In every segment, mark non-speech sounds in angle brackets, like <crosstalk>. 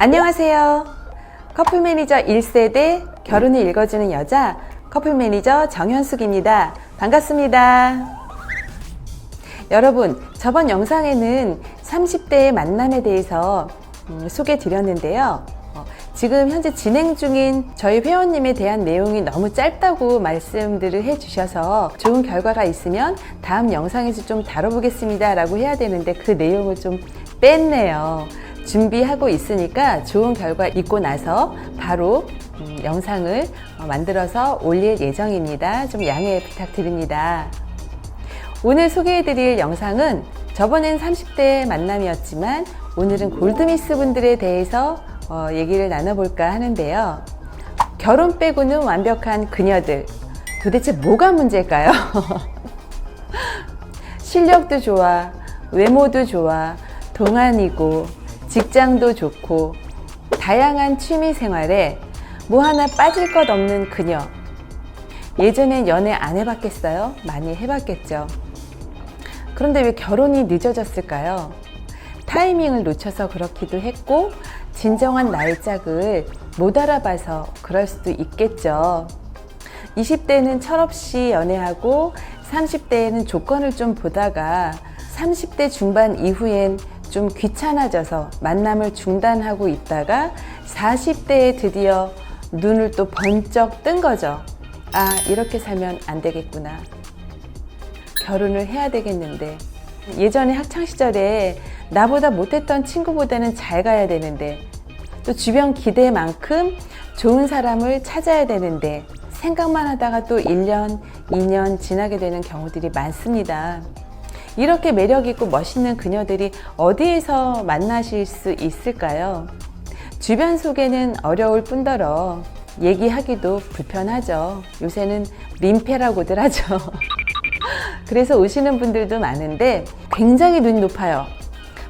안녕하세요. 커플 매니저 1세대 결혼을 읽어주는 여자 커플 매니저 정현숙입니다. 반갑습니다. 여러분, 저번 영상에는 30대의 만남에 대해서 음, 소개 드렸는데요. 어, 지금 현재 진행 중인 저희 회원님에 대한 내용이 너무 짧다고 말씀들을 해주셔서 좋은 결과가 있으면 다음 영상에서 좀 다뤄보겠습니다 라고 해야 되는데 그 내용을 좀 뺐네요. 준비하고 있으니까 좋은 결과 있고 나서 바로 음, 영상을 어, 만들어서 올릴 예정입니다. 좀 양해 부탁드립니다. 오늘 소개해드릴 영상은 저번엔 30대 만남이었지만 오늘은 골드미스 분들에 대해서 어, 얘기를 나눠볼까 하는데요. 결혼 빼고는 완벽한 그녀들. 도대체 뭐가 문제일까요? <laughs> 실력도 좋아, 외모도 좋아, 동안이고, 직장도 좋고, 다양한 취미 생활에 뭐 하나 빠질 것 없는 그녀. 예전엔 연애 안 해봤겠어요? 많이 해봤겠죠. 그런데 왜 결혼이 늦어졌을까요? 타이밍을 놓쳐서 그렇기도 했고, 진정한 나이짝을 못 알아봐서 그럴 수도 있겠죠. 20대는 철없이 연애하고 30대에는 조건을 좀 보다가 30대 중반 이후엔 좀 귀찮아져서 만남을 중단하고 있다가 40대에 드디어 눈을 또 번쩍 뜬 거죠. 아, 이렇게 살면 안 되겠구나. 결혼을 해야 되겠는데. 예전에 학창시절에 나보다 못했던 친구보다는 잘 가야 되는데, 또 주변 기대만큼 좋은 사람을 찾아야 되는데, 생각만 하다가 또 1년, 2년 지나게 되는 경우들이 많습니다. 이렇게 매력있고 멋있는 그녀들이 어디에서 만나실 수 있을까요? 주변 소개는 어려울 뿐더러 얘기하기도 불편하죠. 요새는 민폐라고들 하죠. <laughs> 그래서 오시는 분들도 많은데 굉장히 눈이 높아요.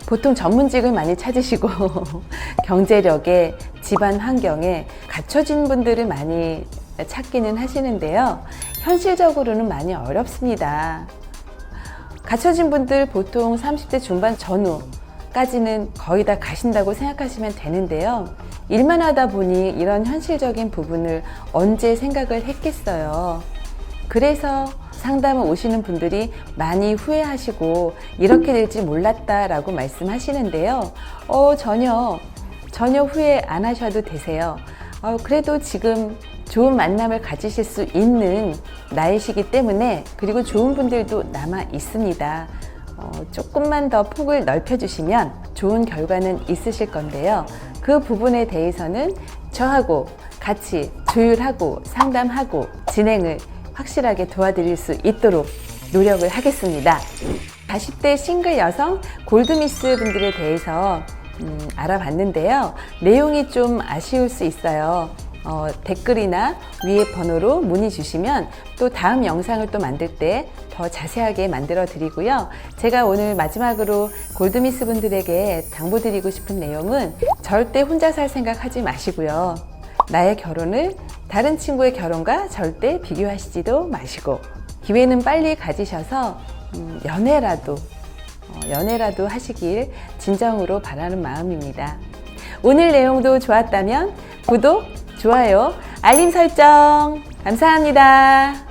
보통 전문직을 많이 찾으시고 <laughs> 경제력에 집안 환경에 갖춰진 분들을 많이 찾기는 하시는데요. 현실적으로는 많이 어렵습니다. 갖춰진 분들 보통 30대 중반 전후까지는 거의 다 가신다고 생각하시면 되는데요. 일만 하다 보니 이런 현실적인 부분을 언제 생각을 했겠어요. 그래서 상담을 오시는 분들이 많이 후회하시고 이렇게 될지 몰랐다라고 말씀하시는데요. 어, 전혀, 전혀 후회 안 하셔도 되세요. 어, 그래도 지금 좋은 만남을 가지실 수 있는 나이시기 때문에 그리고 좋은 분들도 남아 있습니다. 어, 조금만 더 폭을 넓혀주시면 좋은 결과는 있으실 건데요. 그 부분에 대해서는 저하고 같이 조율하고 상담하고 진행을 확실하게 도와드릴 수 있도록 노력을 하겠습니다. 40대 싱글 여성 골드미스 분들에 대해서 음, 알아봤는데요. 내용이 좀 아쉬울 수 있어요. 어, 댓글이나 위에 번호로 문의 주시면 또 다음 영상을 또 만들 때 더 자세하게 만들어 드리고요. 제가 오늘 마지막으로 골드미스 분들에게 당부드리고 싶은 내용은 절대 혼자 살 생각 하지 마시고요. 나의 결혼을 다른 친구의 결혼과 절대 비교하시지도 마시고 기회는 빨리 가지셔서 음, 연애라도 어, 연애라도 하시길 진정으로 바라는 마음입니다. 오늘 내용도 좋았다면 구독, 좋아요, 알림 설정 감사합니다.